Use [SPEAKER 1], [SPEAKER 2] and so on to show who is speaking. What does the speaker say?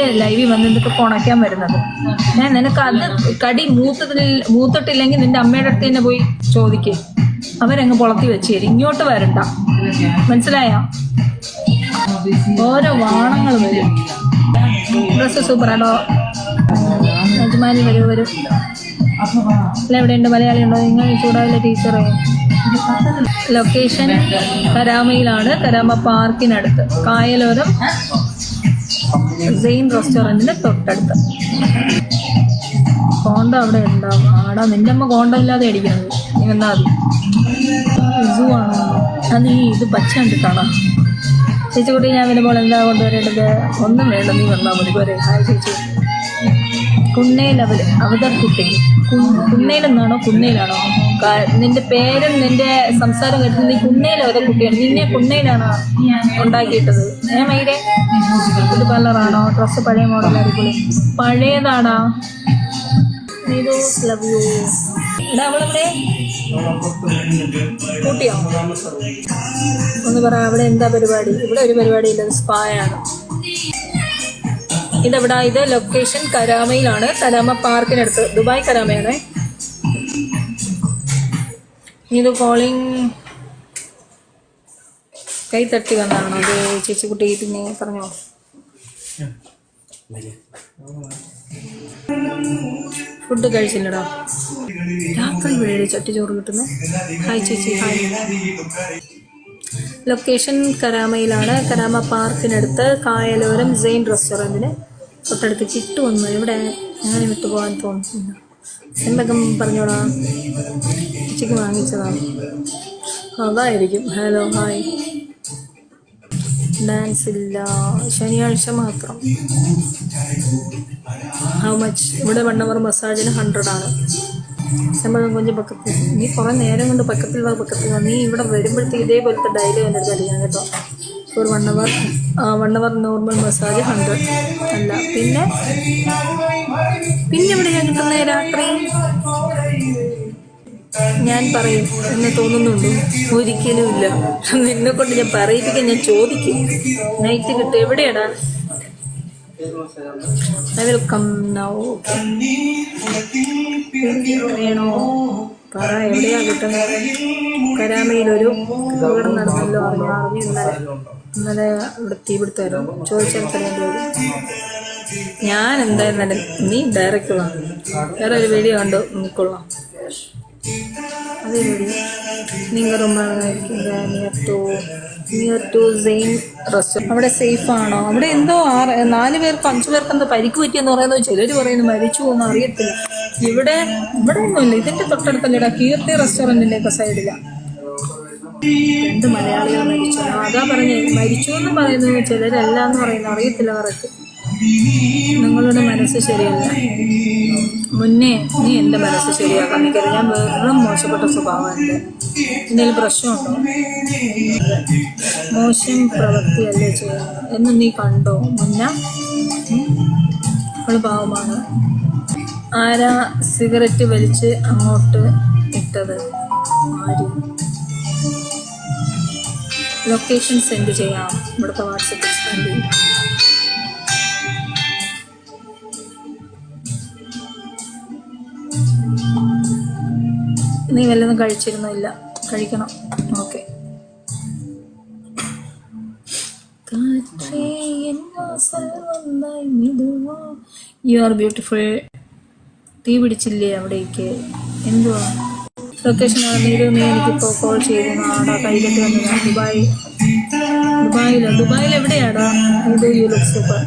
[SPEAKER 1] ലൈവിൽ വന്ന് നിന്നിട്ട് കൊണയ്ക്കാൻ വരുന്നത്. ഞാൻ നിനക്ക് അത് കടി മൂത്തതിൽ മൂത്തിട്ടില്ലെങ്കിൽ നിന്റെ അമ്മയുടെ അടുത്ത് തന്നെ പോയി ചോദിക്കേ. അവരങ്ങ് പൊളത്തി വെച്ച് തരും. ഇങ്ങോട്ട് വരണ്ട. മനസ്സിലായോ? ഓരോ വാണങ്ങൾ വരും. ഡ്രസ്സ് സൂപ്പറാണോ യജമാനി വരൂ വരും. അല്ല എവിടെയുണ്ട്? മലയാളി ഉണ്ടോ? നിങ്ങൾ ചൂടാവില്ല ടീച്ചറേ. ലൊക്കേഷൻ കരാമയിലാണ്. കരാമ പാർക്കിനടുത്ത് കായലോരം സെയിൻ റെസ്റ്റോറന്റിന് തൊട്ടടുത്ത്. കോണ്ട അവിടെ ഉണ്ടാവും ആടാ നിന്റെ അമ്മ കോണ്ട ഇല്ലാതെ അടിക്കുന്നത് നീ അത് നീ ഇത് പച്ച കണ്ടിട്ടാണോ? ചേച്ചി കുട്ടി ഞാൻ വരുമ്പോൾ എന്താ കൊണ്ടുവരേണ്ടത്? ഒന്നും വേണ്ട നീ വന്നാൽ മതി. പോരെ. ഹായ് ചേച്ചി. കുന്നേലവൽ അവതർപ്പിക്കും കുട്ടി കുന്നേലെന്നാണോ? കുന്നേലാണോ? നിന്റെ പേരും നിന്റെ സംസാരം കേട്ടത് നീ കുന്നേൽ കുട്ടിയാണ്. നിന്നെ കുന്നേലാണോ ഉണ്ടാക്കിയിട്ടത്. ഏ മൈരെ? ഇത് കളറാണോ ഡ്രസ്സ് പഴയ മോഡലായിരിക്കും പഴയതാണോ ലവ് കൂട്ടിയോ ഒന്ന് പറ അവിടെ എന്താ പരിപാടി? ഇവിടെ ഒരു പരിപാടി ഇല്ല സ്പായാണ് ഇതെവിടാ? ഇത് ലൊക്കേഷൻ കരാമയിലാണ്. കരാമ പാർക്കിനടുത്ത്. ദുബായ് കരാമയാണ്. ഇത് കോളിംഗ് കൈ തട്ടി വന്നതാണോ അത് ചേച്ചി കുട്ടി പിന്നെ പറഞ്ഞോ? ഫുഡ് കഴിച്ചില്ലടാ. രാത്രി വേഴ് ചട്ടിച്ചോറ് കിട്ടുന്നു. ഹായ് ചേച്ചി. ഹായ് ലൊക്കേഷൻ കരാമയിലാണ്. കരാമ പാർക്കിനടുത്ത് കായലോരം സെയിൻ റെസ്റ്റോറന്റിന് തൊട്ടടുത്ത് ചിട്ടു വന്നു. ഇവിടെ ഞാൻ വിട്ടു പോകാൻ തോന്നുന്നു എന്തൊക്കെ പറഞ്ഞോടാ? ഉച്ചയ്ക്ക് വാങ്ങിച്ചതാണ് അതായിരിക്കും. ഹലോ ഹായ് ഡാൻസ് ഇല്ല. ശനിയാഴ്ച മാത്രം. ഹൗ മച്ച് ഇവിടെ വൺ അവർ മസാജിന് ആണ്. ശമ്പളം കൊഞ്ച് പക്കത്തിൽ. നീ കുറേ നേരം കൊണ്ട് പക്കത്തിൽ വാ പക്കത്തിൽ വാ. നീ ഇവിടെ വരുമ്പോഴത്തേക്ക് ഇതേപോലത്തെ ഡയലോഗ് എന്റെ അടുത്ത് അടിക്കാൻ കേട്ടോ. Four one hour one hour normal massage hundred അല്ല പിന്നെ? പിന്നെ എവിടെയാണ് കിട്ടുന്നത് രാത്രി? ഞാൻ പറയും എന്നെ തോന്നുന്നുണ്ടോ ഒരിക്കലും ഇല്ല. നിന്നെ കൊണ്ട് ഞാൻ പറയിപ്പിക്കാൻ ഞാൻ ചോദിക്കും. നൈറ്റ് കിട്ടും. എവിടെയാടാ? ഐ വിൽ കം നൗ വേണോ പറ എവിടെയാ കിട്ടുന്നത്? കരാമയിലൊരു അപകടം നടന്നല്ലോ അറിഞ്ഞു. അറിഞ്ഞു ഇന്നലെ. ഇന്നലെ ഇവിടെ തീപിടുത്തായിരുന്നു വരും ഞാൻ എന്തായിരുന്നാലും നീ ഡയറക്റ്റ് വാ. വേറെ ഒരു വീഡിയോ കണ്ടു. നിൽക്കൊള്ളാം അതേ വീഡിയോ നിങ്ങൾ നിയർ നിയർ ടു റെസ്റ്റോറന്റ് അവിടെ സേഫ് ആണോ? അവിടെ എന്തോ ആറ് നാല് പേർക്ക് അഞ്ചു പേർക്ക് എന്തോ പരിക്ക് പറ്റിയെന്ന് പറയുന്നത് ചിലർ പറയുന്നു മരിച്ചു എന്ന് അറിയത്തില്ല. ഇവിടെ ഇവിടെ ഒന്നുമില്ല. ഇതിന്റെ തൊട്ടടുത്തല്ലേടാ കീർത്തി റെസ്റ്റോറന്റിന്റെ ഒക്കെ സൈഡിലാണ് രണ്ട് മലയാളികൾ മരിച്ചു. അതാ പറഞ്ഞേ മരിച്ചു എന്ന് പറയുന്നത് ചിലരല്ല എന്ന് പറയുന്നു അറിയത്തില്ല അവർക്ക്. നിങ്ങളുടെ മനസ്സ് ശരിയല്ല. മുന്നേ നീ എന്റെ മനസ്സ് ശരിയാക്കാൻ നിൽക്കരുത്. ഞാൻ വെറും മോശപ്പെട്ട സ്വഭാവമുണ്ട് എന്തെങ്കിലും പ്രശ്നമുണ്ടോ? മോശം പ്രവൃത്തിയല്ലേ ചെയ്യുന്നത്? എന്ന് നീ കണ്ടോ? മുന്ന? അവൾ പാവമാണ്. ആരാ സിഗരറ്റ് വലിച്ച് അങ്ങോട്ട് ഇട്ടത്? ആര്? ലൊക്കേഷൻ സെൻഡ് ചെയ്യാം. ഇവിടുത്തെ വാട്സപ്പിൽ സെൻഡ് ചെയ്യാം. നീ വല്ലതും കഴിച്ചിരുന്നില്ല. കഴിക്കണം. ഓക്കെ യു ആർ ബ്യൂട്ടിഫുൾ തീ പിടിച്ചില്ലേ അവിടേക്ക്? എന്തുവാ? ലൊക്കേഷൻ നീരു നീ കോൾ ചെയ്തു. ആടാ കൈകെട്ടി വന്നു. ഞാൻ ദുബായ്. ദുബായിലോ? ദുബായിൽ എവിടെയാടാ? ഇത് യു ലുക്ക് സൂപ്പർ